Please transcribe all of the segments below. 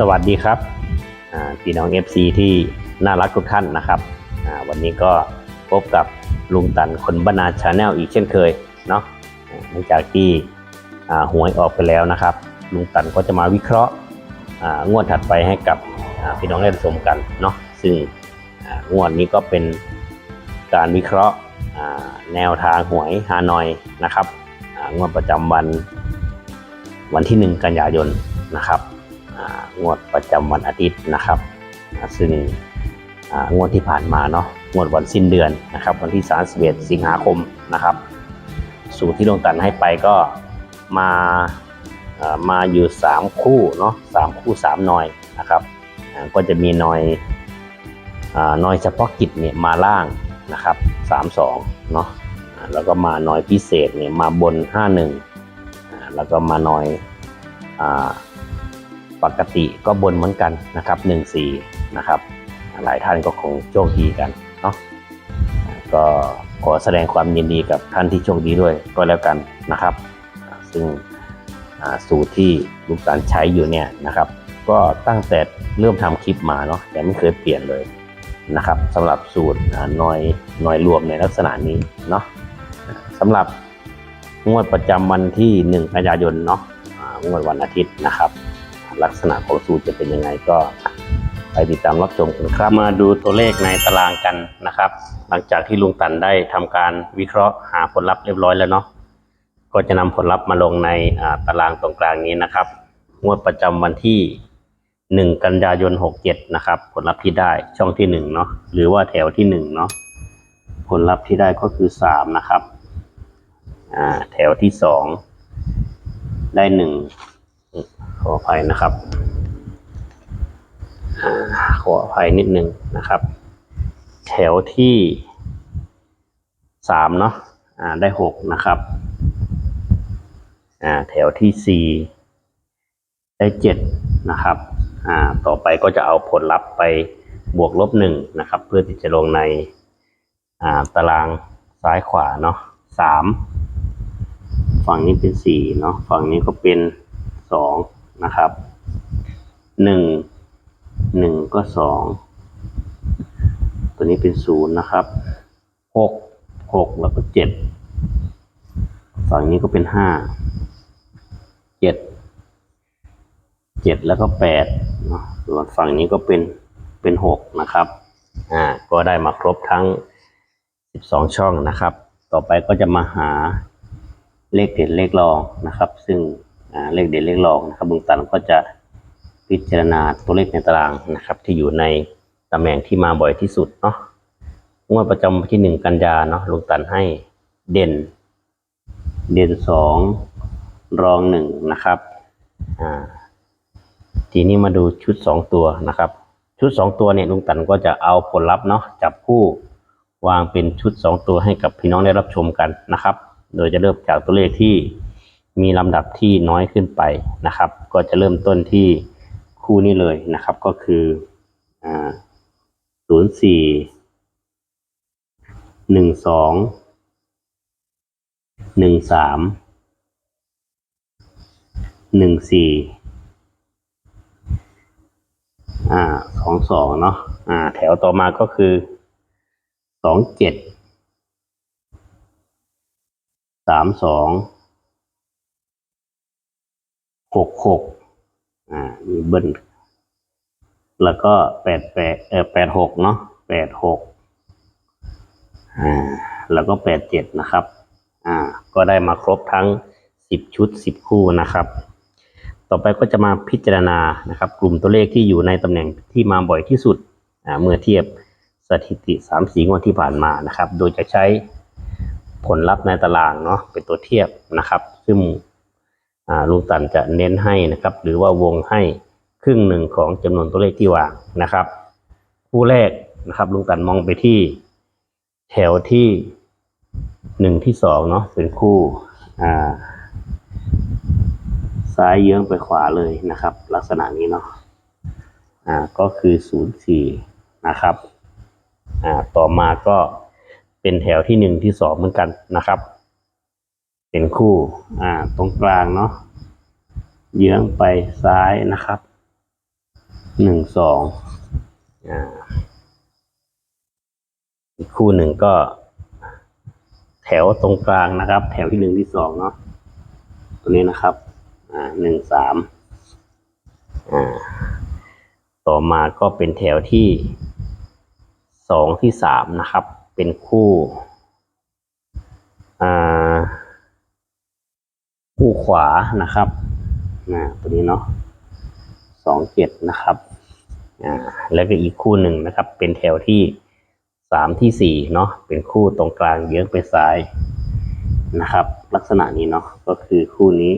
สวัสดีครับพี่น้อง FC ที่น่ารักทุกท่านนะครับวันนี้ก็พบกับลุงตันคนบรรณาชาแนลอีกเช่นเคยเนาะหลังจากที่หวยออกไปแล้วนะครับ ลุงตันก็จะมาวิเคราะห์งวดถัดไปให้กับพี่น้องได้ชมกันเนาะซึ่งงวดนี้ก็เป็นการวิเคราะห์แนวทางหวยฮานอยนะครับงวดประจำวันวันที่ 1 กันยายนนะครับ งวดประจำวันอาทิตย์นะครับ ซึ่งงวดที่ผ่านมาเนาะงวดวันสิ้นเดือนนะครับ วันที่ 31 สิงหาคมนะครับสูตรที่ลงตันให้ไปก็มามาอยู่ 3 คู่เนาะสามคู่3หน่อยนะครับก็จะมีหน่อยอ่าหน่อยเฉพาะกิจเนี่ยมาล่างนะครับ32เนาะแล้วก็มาหน่อยพิเศษเนี่ยมาบน 51อ่าแล้วก็มาหน่อยอ่า ปกติก็บนเหมือนกันนะครับ1 4นะครับ หลายท่านก็คงโชคดีกันเนาะก็ขอแสดงความยินดีกับท่านที่โชคดีด้วยก็แล้วกันนะครับ ซึ่งสูตรที่ลูกตาลใช้อยู่เนี่ยนะครับ ก็ตั้งแต่เริ่มทำคลิปมาเนาะแต่ไม่เคยเปลี่ยนเลยนะครับสำหรับสูตรน้อยน้อยรวมในลักษณะนี้เนาะสำหรับงวดประจำวันที่ 1 กันยายนเนาะงวดวันอาทิตย์นะครับ ลักษณะของสูตรจะเป็นยังไงก็ไปติดตามรับชมกันครับ มาดูตัวเลขในตารางกันนะครับ หลังจากที่ลุงตันได้ทำการวิเคราะห์หาผลลัพธ์เรียบร้อยแล้วเนาะก็จะนำผลลัพธ์มาลงในตารางตรงกลางนี้นะครับ งวดประจำวันที่ 1 กันยายน 67 นะครับ ผลลัพธ์ที่ได้ช่องที่ 1 เนาะหรือว่าแถวที่ 1 เนาะผลลัพธ์ที่ได้ก็คือ 3 นะครับแถวที่ 2 ได้ 1 ขออภัยนะครับอ่าขออภัยนิดนึงนะครับ แถวที่สามเนาะอ่าได้หกนะครับอ่าแถวที่สี่ได้เจ็ดนะครับอ่าต่อไปก็จะเอาผลลัพธ์ไปบวกลบหนึ่งนะครับ เพื่อที่จะลงในอ่าตารางซ้ายขวาเนาะสามฝั่งนี้เป็นสี่เนาะฝั่งนี้ก็เป็น สองนะครับหนึ่งหนึ่งก็สองตัวนี้เป็นศูนย์นะครับหกหกแล้วก็เจ็ดฝั่งนี้ก็เป็นห้าเจ็ดเจ็ดแล้วก็แปดส่วนฝั่งนี้ก็เป็นเป็นหกนะครับอ่าก็ได้มาครบทั้งสิบสองช่องนะครับ ต่อไปก็จะมาหาเลขเด่นเลขรองนะครับ ซึ่ง เลขเด่นเลขรองนะครับลุงตันก็จะพิจารณาตัวเลขในตารางนะครับ ที่อยู่ในตำแหน่งที่มาบ่อยที่สุดเนาะงวดประจำวันที่หนึ่งกันยาเนาะลุงตันให้เด่น เด่นสองรองหนึ่งนะครับอ่าทีนี้มาดูชุดสองตัวนะครับ ชุดสองตัวเนี่ยลุงตันก็จะเอาผลลัพธ์เนาะจับคู่วางเป็นชุดสองตัวให้กับพี่น้องได้รับชมกันนะครับ โดยจะเริ่มจากตัวเลขที่ มีลำดับที่น้อยขึ้นไปนะครับ ก็จะเริ่มต้นที่คู่นี้เลยนะครับ ก็คืออ่าศูนย์สี่หนึ่งสองหนึ่งสามหนึ่งสี่อ่าสองสองเนาะอ่า แถวต่อมาก็คือสองเจ็ดสามสอง หกหกอ่ามีเบิ้ลแล้วก็แปดแปดเออแปดหกเนาะแปดหกอ่าแล้วก็แปดเจ็ดนะครับ อ่า ก็ได้มาครบทั้งสิบชุดสิบคู่นะครับ ต่อไปก็จะมาพิจารณานะครับ กลุ่มตัวเลขที่อยู่ในตำแหน่งที่มาบ่อยที่สุดอ่าเมื่อเทียบสถิติ3ามสีงวดที่ผ่านมานะครับ โดยจะใช้ผลลัพธ์ในตารางเนาะเป็นตัวเทียบนะครับ ซึ่ง ลุงตันจะเน้นให้นะครับ หรือว่าวงให้ครึ่งหนึ่งของจำนวนตัวเลขที่วางนะครับ คู่แรกนะครับลุงตันมองไปที่แถวที่หนึ่งที่สองเนาะเป็นคู่อ่าซ้ายเยื้องไปขวาเลยนะครับ ลักษณะนี้เนาะอ่าก็คือศูนย์สี่นะครับอ่าต่อมาก็เป็นแถวที่หนึ่งที่สองเหมือนกันนะครับ เป็นคู่ อ่า ตรงกลางเนาะ เยื้องไปซ้ายนะครับ หนึ่งสอง อ่า อีกคู่หนึ่งก็ แถวตรงกลางนะครับ แถวที่หนึ่งที่สองเนาะ ตัวนี้นะครับ อ่า หนึ่งสาม อ่า ต่อมาก็เป็นแถวที่สองที่สามนะครับ เป็นคู่ อ่า คู่ขวานะครับอ่าตัวนี้เนาะสองเจ็ดนะครับอ่าแล้วก็อีกคู่หนึ่งนะครับ เป็นแถวที่สามที่สี่เนาะเป็นคู่ตรงกลางเยื้องไปซ้ายนะครับ ลักษณะนี้เนาะก็คือคู่นี้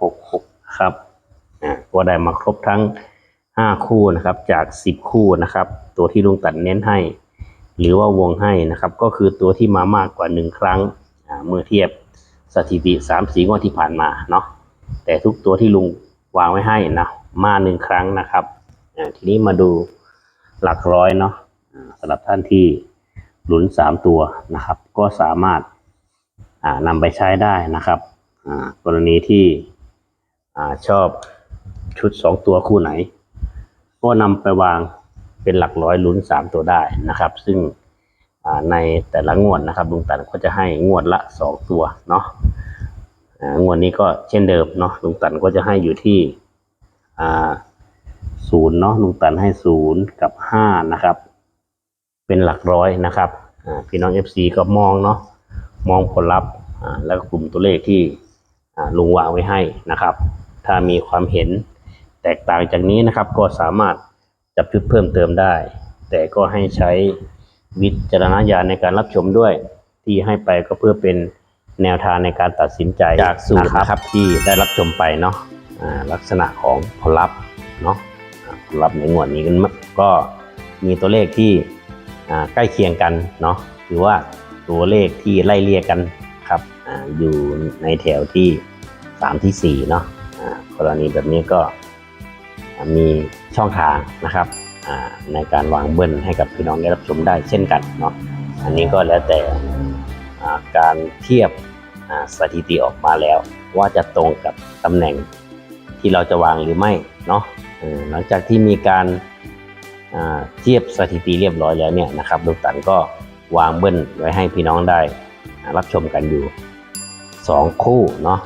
หกหกครับอ่าก็ได้มาครบทั้งห้าคู่นะครับ จากสิบคู่นะครับ ตัวที่ลุงตัดเน้นให้ หรือว่าวงให้นะครับ ก็คือตัวที่มามากกว่าหนึ่งครั้งอ่าเมื่อเทียบ สถิติสามสีงวดที่ผ่านมาเนาะแต่ทุกตัวที่ลุงวางไว้ให้นะมาหนึ่งครั้งนะครับทีนี้มาดูหลักร้อยเนาะสำหรับท่านที่ลุ้นสามตัวนะครับ ก็สามารถนำไปใช้ได้นะครับกรณีที่อชอบชุดสองตัวคู่ไหน ก็นำไปวางเป็นหลักร้อยลุ้นสามตัวได้นะครับ ซึ่ง ในแต่ละงวดนะครับลุงตันก็จะให้งวดละสองตัวเนาะงวดนี้ก็เช่นเดิมเนาะลุงตันก็จะให้อยู่ที่ศูนย์เนาะลุงตันให้ศูนย์กับห้านะครับ เป็นหลักร้อยนะครับพี่น้อง FC ก็มองเนาะมองผลลัพธ์แล้วก็กลุ่มตัวเลขที่ลุงวางไว้ให้นะครับ ถ้ามีความเห็นแตกต่างจากนี้นะครับ ก็สามารถจับจุดเพิ่มเติมได้ แต่ก็ให้ใช้ วิจารณญาณในการรับชมด้วย ที่ให้ไปก็เพื่อเป็นแนวทางในการตัดสินใจจากสูตรนะครับที่ได้รับชมไปเนาะอ่าลักษณะของผลลัพธ์เนาะอ่าผลลัพธ์ในงวดนี้ก็มีตัวเลขที่อ่าใกล้เคียงกันเนาะหรือว่าตัวเลขที่ไล่เลี่ยกันครับอ่าอยู่ในแถวที่สามที่สี่เนาะอ่ากรณีแบบนี้ก็อ่ามีช่องทางนะครับอ่า ในการวางเบิ้ลให้กับพี่น้องได้รับชมได้เช่นกันเนาะอันนี้ก็แล้วแต่การเทียบสถิติออกมาแล้ว ว่าจะตรงกับตำแหน่งที่เราจะวางหรือไม่เนาะหลังจากที่มีการเทียบสถิติเรียบร้อยแล้วเนี่ยนะครับลูกตันก็วางเบิ้ลไว้ให้พี่น้องได้รับชมกันอยู่ 2 คู่เนาะ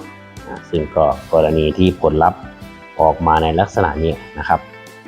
ซึ่งก็กรณีที่ผลลัพธ์ออกมาในลักษณะนี้นะครับ